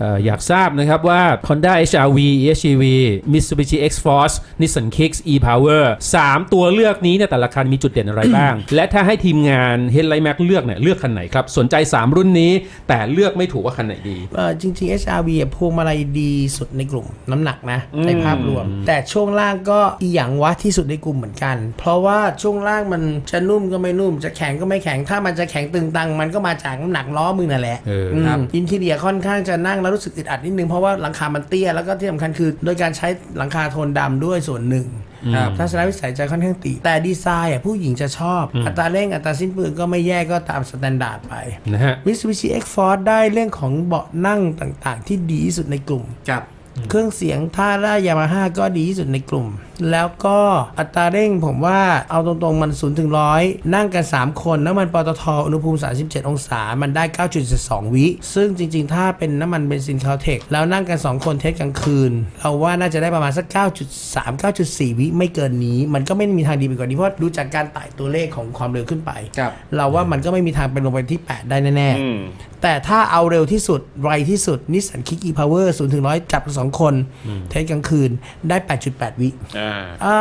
เอ่ออยากทราบนะครับว่า Honda HR-V EHEV Mitsubishi X-Force Nissan Kicks e-Power 3 ตัวเลือกนี้เนี่ยแต่ละคันมีจุดเด่นอะไรบ้าง และถ้าให้ทีมงาน Headlight Mac เลือกเนี่ยเลือกคันไหนครับ สนใจ 3 รุ่นนี้ แต่เลือกไม่ถูกว่าคันไหนดีเออจริงๆ HRV อะพวงมาลัยดีสุดในกลุ่มน้ำหนักนะ ในภาพรวม แต่ช่วงล่างก็อีหยังวะที่สุดในกลุ่มเหมือนกัน เพราะว่าช่วงล่างมันจะนุ่มก็ไม่นุ่ม จะแข็งก็ไม่แข็งถ้ามันจะแข็งตึงตังมันก็มาจากน้ำหนักล้อมึงนั่นแหละเออมอินทีเรียค่อนข้างจะนั่งแล้วรู้สึกอึดอัดนิดนึงเพราะว่าหลังคามันเตี้ยแล้วก็ที่สำคัญคือ โดยการใช้หลังคาโทนดำด้วยส่วนหนึ่งครับทัศนวิสัยจะค่อนข้างตี แต่ดีไซน์อะผู้หญิงจะชอบ อัตราเร่งอัตราสิ้นเปลืองก็ไม่แย่ก็ตามสแตนดาร์ดไปนะฮะ Mitsubishi X-Force ได้เรื่องของเบาะนั่งต่างๆ ที่ดีที่สุดในกลุ่ม ครับ เครื่องเสียงท่าร่ายามาฮ่าก็ดีที่สุดในกลุ่มแล้วก็อัตราเร่งผมว่าเอาตรงๆมัน0ถึงร้อยนั่งกัน 3 คน น้ำมันปตทอุณหภูมิ 37 องศา มันได้9.2วิ ซึ่งจริงๆ ถ้าเป็นน้ำมันเบนซินคาวเทคแล้วนั่งกัน 2 คนเทสกลางคืน เราว่าน่าจะได้ประมาณสัก 9.3 9.4 วิไม่เกินนี้ มันก็ไม่มีทางดีไปกว่านี้ เพราะดูจากการไต่ตัวเลขของความเร็วขึ้นไปครับเราว่ามันก็ไม่มีทางไปลงไปที่ 8 ได้แน่ๆแต่ถ้าเอาเร็วที่สุดไวที่สุดนิสสันคิกอีพาวเวอร์ศูนย์ถึงร้อยจับสองคนเทสกลางคืนได้ 8.8 วิอ่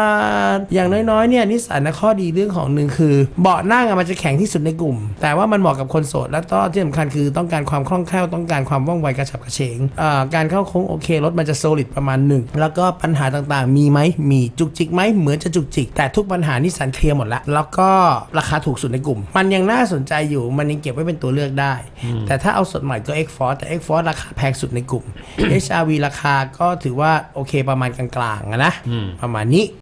าอย่างน้อยๆเนี่ยนิสสันนะข้อดีเรื่องของหนึ่งคือ เบาะนั่งอะมันจะแข็งที่สุดในกลุ่ม แต่ว่ามันเหมาะกับคนโสด และก็ที่สำคัญคือต้องการความคล่องแคล่วต้องการความว่องไวกระฉับกระเฉงอ่าการเข้าโค้งโอเครถมันจะโซลิดประมาณหนึ่งแล้วก็ปัญหาต่างๆ มีไหมมีจุกจิกไหมเหมือนจะจุกจิก แต่ทุกปัญหานิสสันเคลียร์หมดละแล้วก็ราคาถูกสุดในกลุ่ม มันยังน่าสนใจอยู่มันยังเก็บไว้เป็นตัวเลือกได้ แต่ถ้าเอาสดใหม่ก็ X Force แต่ X Force ราคาแพงสุดในกลุ่ม HRV ราคาก็ถือว่าโอเคประมาณกลางๆอะนะประมาณนี้